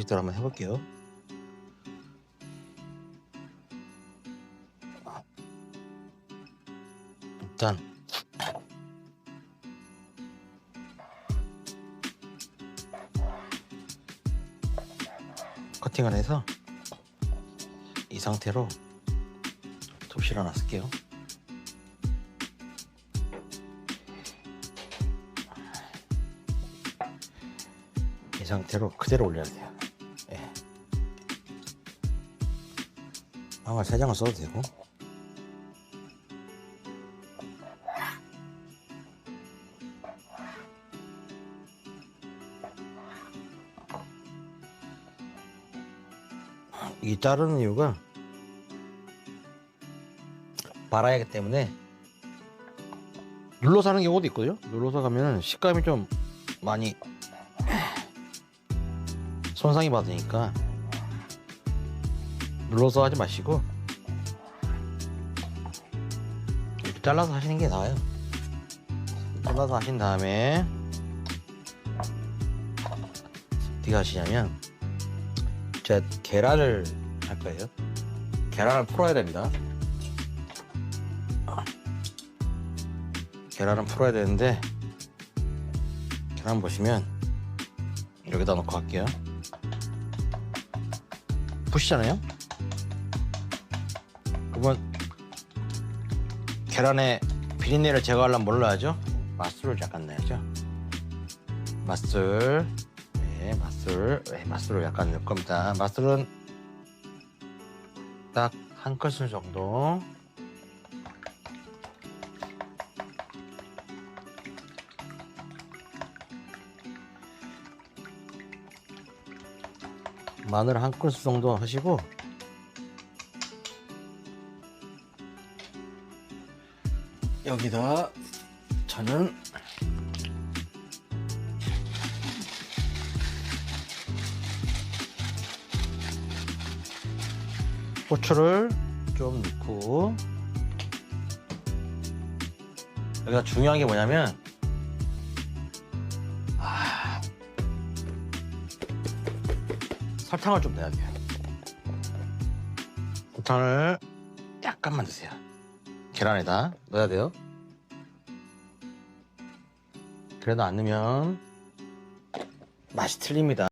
시도를 한번 해볼게요. 일단 커팅을 해서 이 상태로 접시를 하나 쓸게요. 이 상태로 그대로 올려야 돼요. 방울 세 장을 써도 되고. 이 자르는 이유가 말아야 하기 때문에 눌러서 하는 경우도 있거든요. 눌러서 가면은 식감이 좀 많이 손상이 받으니까 눌러서 하지 마시고 이렇게 잘라서 하시는 게 나아요. 잘라서 하신 다음에 어떻게 하시냐면 제가 계란을 할 거예요. 계란을 풀어야 됩니다. 계란을 풀어야 되는데 계란 보시면 여기다 놓고 할게요. 푸시잖아요. 그러면 계란의 비린내를 제거하려면 뭘로 하죠? 맛술을 약간 내야죠. 맛술, 네, 맛술, 네, 맛술을 약간 넣을 겁니다. 맛술은 딱 한 큰술 정도. 마늘 한 큰술 정도 하시고 여기다 저는 고추를 좀 넣고 여기가 중요한 게 뭐냐면 아, 설탕을 좀 넣어야 돼요. 설탕을 약간만 넣으세요. 계란에다 넣어야 돼요. 그래도 안 넣으면 맛이 틀립니다.